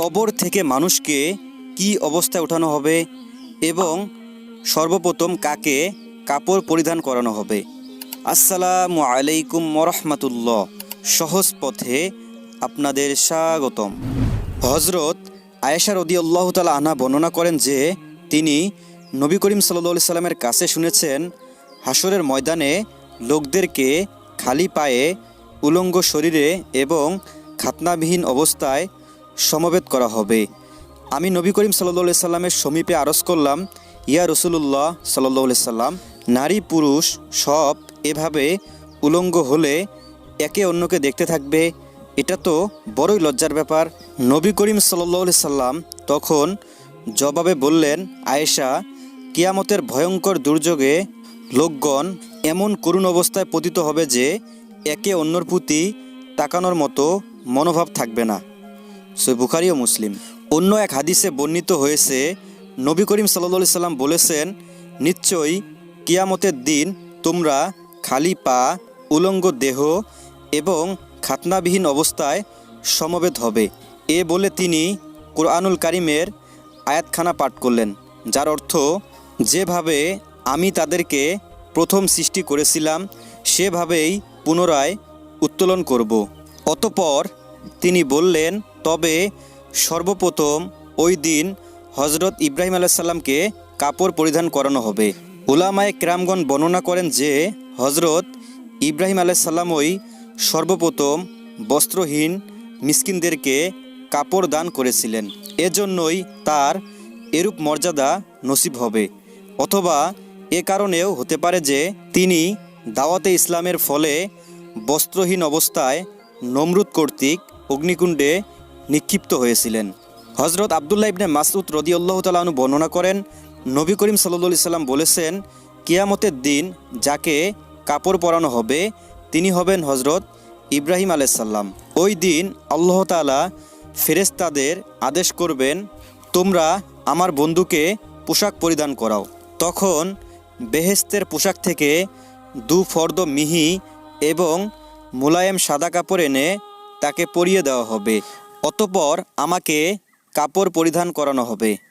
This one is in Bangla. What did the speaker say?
কবর থেকে মানুষকে কি অবস্থায় ওঠানো হবে এবং সর্বপ্রথম কাকে কাপড় পরিধান করানো হবে? আসসালামু আলাইকুম মরহমাতুল্লাহ সহজ পথে আপনাদের স্বাগতম। হজরত আয়েশা রদি আল্লাহ তালা আনা বর্ণনা করেন যে, তিনি নবী করিম সাল্লা সাল্লামের কাছে শুনেছেন হাসরের ময়দানে লোকদেরকে খালি পায়ে উলঙ্গ শরীরে এবং খাতনাবিহীন অবস্থায় সমবেত করা হবে। আমি নবী করিম সাল্লা সাল্লামের সমীপে আরজ করলাম, ইয়া রসুল্লাহ সাল্লাহ সাল্লাম, নারী পুরুষ সব এভাবে উলঙ্গ হলে একে অন্যকে দেখতে থাকবে, এটা তো বড়ই লজ্জার ব্যাপার। নবী করিম সাল্লা সাল্লাম তখন জবাবে বললেন, আয়েশা, কিয়ামতের ভয়ঙ্কর দুর্যোগে লোকগণ এমন করুণ অবস্থায় পতিত হবে যে একে অন্যর প্রতি তাকানোর মতো মনোভাব থাকবে না। সে বুখারি ও মুসলিম। অন্য এক হাদিসে বর্ণিত হয়েছে, নবী করিম সাল্লা সাল্লাম বলেছেন, নিশ্চয়ই কিয়ামতের দিন তোমরা খালি পা, উলঙ্গ দেহ এবং খাতনাবিহীন অবস্থায় সমবেত হবে। এ বলে তিনি কোরআনুল কারিমের আয়াতখানা পাঠ করলেন, যার অর্থ, যেভাবে আমি তাদেরকে প্রথম সৃষ্টি করেছিলাম, সেভাবেই পুনরায় উত্তোলন করব। অতপর তিনি বললেন, তবে সর্বপ্রথম ওই দিন হজরত ইব্রাহিম আলাইসাল্লামকে কাপড় পরিধান করানো হবে। উলামায়ে ক্রামগণ বর্ণনা করেন যে হজরত ইব্রাহিম আলাইসাল্লামই সর্বপ্রথম বস্ত্রহীন মিসকিনদেরকে কাপড় দান করেছিলেন। এজন্যই তার এরূপ মর্যাদা নসিব হবে। অথবা এ কারণেও হতে পারে যে, তিনি দাওয়াতে ইসলামের ফলে বস্ত্রহীন অবস্থায় নমরুদ কর্তৃক অগ্নিকুণ্ডে নিক্ষিপ্ত হয়েছিলেন। হজরত আবদুল্লাহ ইবনে মাসউদ রদিউল্লাহ তালাহনু বর্ণনা করেন, নবী করিম সাল্লি সাল্লাম বলেছেন, কিয়ামতের দিন যাকে কাপড় পরানো হবে, তিনি হবেন হজরত ইব্রাহিম আলাইসাল্লাম ওই দিন আল্লাহ তালা ফেরেস্তাদের আদেশ করবেন, তোমরা আমার বন্ধুকে পোশাক পরিধান করাও। তখন বেহেস্তের পোশাক থেকে দু ফর্দ মিহি এবং মোলায়েম সাদা কাপড় এনে তাকে পরিয়ে দেওয়া হবে। অতপর আমাকে কাপড় পরিধান করানো হবে।